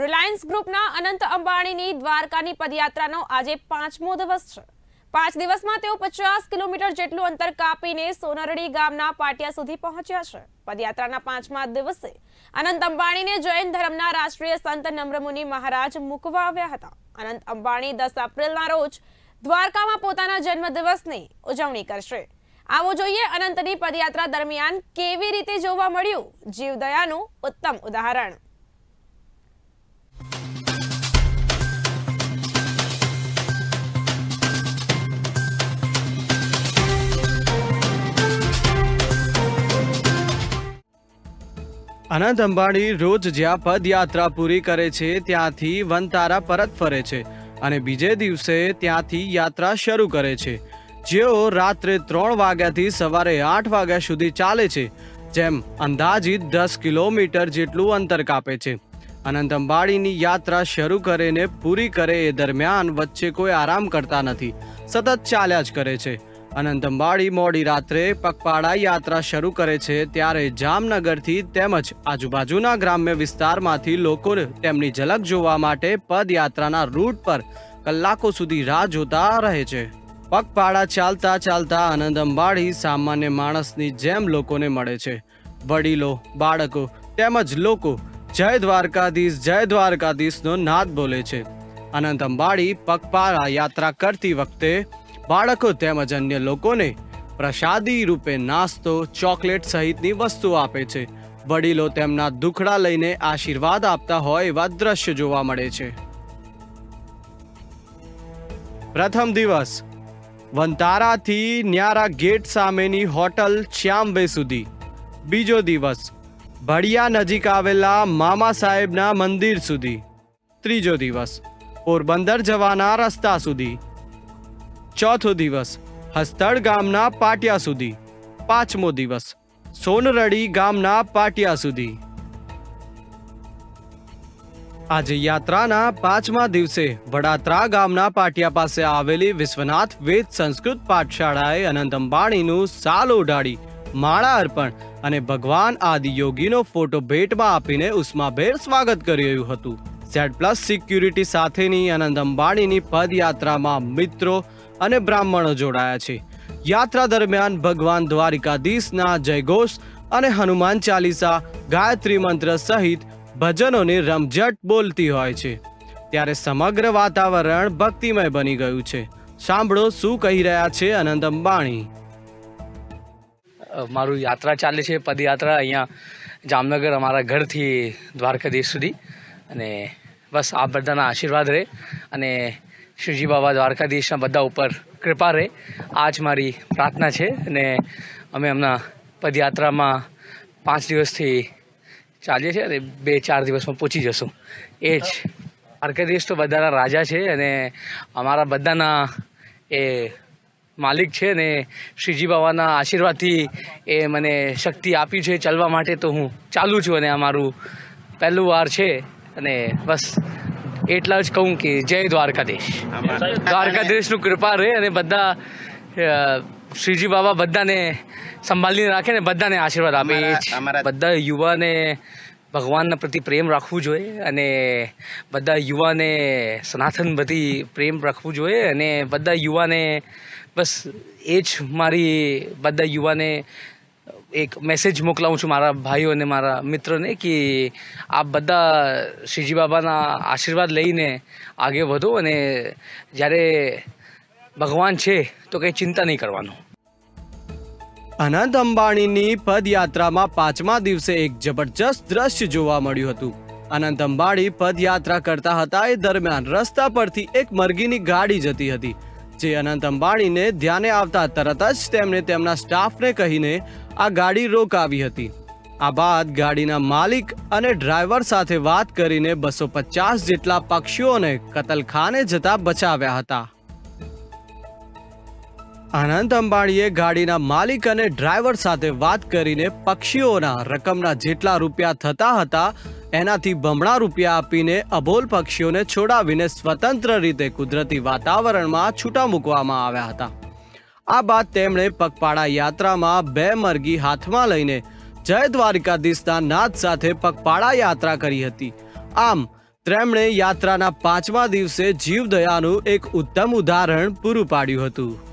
Reliance ગ્રુપના અનંત અંબાણીની દ્વારકાની પદયાત્રાનો આજે પાંચમો દિવસ છે. પાંચ દિવસમાં તેઓ પચાસ કિલોમીટર જેટલું અંતર કાપીને સોનરડી ગામના પાટિયા સુધી પહોંચ્યા છે. પદયાત્રાના પાંચમા દિવસે અનંત અંબાણીને જૈન ધર્મના રાષ્ટ્રીય સંત નમ્રમુનિ મહારાજ મૂકવા આવ્યા હતા. અનંત અંબાણી દસ એપ્રિલના રોજ દ્વારકામાં પોતાના જન્મદિવસની ઉજવણી કરશે. આવો જોઈએ અનંતની પદયાત્રા દરમિયાન કેવી રીતે જોવા મળ્યું? જીવદયાનું ઉત્તમ ઉદાહરણ. અનંત અંબાણી રોજ જ્યાં પદયાત્રા પૂરી કરે છે, ત્યાંથી વનતારા પરત ફરે છે અને બીજે દિવસે ત્યાંથી યાત્રા શરૂ કરે છે. જેઓ રાત્રે ત્રણ વાગ્યાથી સવારે આઠ વાગ્યા સુધી ચાલે છે, જેમ અંદાજિત દસ કિલોમીટર જેટલું અંતર કાપે છે. અનંત અંબાણીની યાત્રા શરૂ કરીને પૂરી કરે એ દરમિયાન વચ્ચે કોઈ આરામ કરતા નથી, સતત ચાલ્યા જ કરે છે. અનંત અંબાડી મોડી રાત્રે પગપાળા યાત્રા શરૂ કરે છે ત્યારે જામનગરથી તેમજ આજુબાજુના ગ્રામ્ય વિસ્તારમાંથી લોકો તેમની ઝલક જોવા માટે પદયાત્રાના રૂટ પર કલાકો સુધી રાહ જોતા રહે છે. પગપાળા ચાલતા ચાલતા આનંદ અંબાડી સામાન્ય માણસની જેમ લોકોને મળે છે. વડીલો, બાળકો તેમજ લોકો જય દ્વારકાધીશ, જય દ્વારકાધીશનો નાદ બોલે છે. અનંત અંબાડી પગપાળા યાત્રા કરતી વખતે બાળકો તેમજ અન્ય લોકોને પ્રસાદી રૂપે નાસ્તો, ચોકલેટ સહિતની વસ્તુઓ આપે છે. વડીલો તેમના દુખડા લઈને આશીર્વાદ આપતા હોય એવા દ્રશ્ય જોવા મળે છે. પ્રથમ દિવસ, વંતારાથી ન્યારા ગેટ સામેની હોટલ શ્યામબે સુધી. બીજો દિવસ, ભડિયા નજીક આવેલા મામા સાહેબના મંદિર સુધી. ત્રીજો દિવસ, પોરબંદર જવાના રસ્તા સુધી. ચોથો દિવસ હસ્તળ ગામના પાટિયા સુધી. પાંચમો દિવસ સોનરડી ગામના પાટિયા સુધી. આજે યાત્રાના પાંચમા દિવસે વડાત્રા ગામના પાટિયા પાસે આવેલી વિશ્વનાથ વેદ સંસ્કૃત પાઠશાળાએ અનંત અંબાણીનું સાલ ઓઢાડી, માળા અર્પણ અને ભગવાન આદિ યોગીનો ફોટો ભેટમાં આપીને ઉષ્માભેર સ્વાગત કર્યું હતું. ઝેડ પ્લસ સિક્યુરિટી સાથેની અનંત અંબાણીની પદયાત્રામાં મિત્રો અને બ્રાહ્મણો જોડાયા છે. યાત્રા દરમિયાન ભગવાન દ્વારિકાધીશના જયઘોષ અને હનુમાન ચાલીસા, ગાયત્રી મંત્ર સહિત ભજનોની રમઝટ બોલતી હોય છે. ત્યારે સમગ્ર વાતાવરણ ભક્તિમય બની ગયું છે. સાંભળો શું કહી રહ્યા છે અનંત અંબાણી. મારું યાત્રા ચાલે છે, પદયાત્રા અહીંયા જામનગર અમારા ઘરથી દ્વારકાધીશ સુધી. અને બસ આ બધાના આશીર્વાદ રહે. અને શિવજી બાબા દ્વારકાધીશના બધા ઉપર કૃપા રહે. આ જ મારી પ્રાર્થના છે અને અમે હમણાં પદયાત્રામાં પાંચ દિવસથી ચાલીએ છીએ અને બે ચાર દિવસમાં પહોંચી જશું. એ જ દ્વારકાધીશ તો બધાના રાજા છે અને અમારા બધાના એ માલિક છે ને શ્રીજી બાબાના આશીર્વાદથી એ મને શક્તિ આપી છે. ચાલવા માટે તો હું ચાલુ છું અને આ મારું પહેલું વાર છે અને બસ એટલા જ કહું કે જય દ્વારકાધીશ. દ્વારકાધીશનું કૃપા રહે અને બધા શ્રીજી બાબા બધાને સંભાળીને રાખે ને બધાને આશીર્વાદ આપે. બધા યુવાને ભગવાનના પ્રતિ પ્રેમ રાખવું જોઈએ અને બધા યુવાને સનાતન બધી પ્રેમ રાખવું જોઈએ અને બધા યુવાને બસ એ જ મારી બધા યુવાને એક મેસેજ મોકલાવું છું મારા ભાઈઓ અને મારા મિત્રોને કે આપ બધા શ્રીજી બાબાના આશીર્વાદ લઈને આગળ વધો અને જ્યારે ભગવાન છે તો કંઈ ચિંતા નહીં કરવાનું. અનંત અંબાણીની પદયાત્રામાં પાંચમા દિવસે એક જબરજસ્ત દ્રશ્ય જોવા મળ્યું હતું. અનંત અંબાણી પદયાત્રા કરતા હતા એ દરમિયાન રસ્તા પરથી એક મરઘીની ગાડી જતી હતી. જે અનંત અંબાણીને ધ્યાને આવતા તરત જ તેમણે તેમના સ્ટાફને કહીને આ ગાડી રોકાવી હતી. આ બાદ ગાડીના માલિક અને ડ્રાઈવર સાથે વાત કરીને બસો પચાસ જેટલા પક્ષીઓને કતલખાને જતા બચાવ્યા હતા. અનંત અંબાણીએ ગાડીના માલિક અને ડ્રાઈવર સાથે વાત કરીને પક્ષીઓના રકમના જેટલા રૂપિયા થતા હતા, એનાથી બમણા રૂપિયા આપીને અબોલ પક્ષીઓને છોડાવીને સ્વતંત્ર રીતે કુદરતી વાતાવરણમાં છૂટા મૂકવામાં આવ્યા હતા. આ બાદ તેમણે પગપાળા યાત્રામાં બે મરઘી હાથમાં લઈને જય દ્વારિકાધીશના નાદ સાથે પગપાળા યાત્રા કરી હતી. આમ, તેમણે યાત્રાના પાંચમા દિવસે જીવદયાનું એક ઉત્તમ ઉદાહરણ પૂરું પાડ્યું હતું.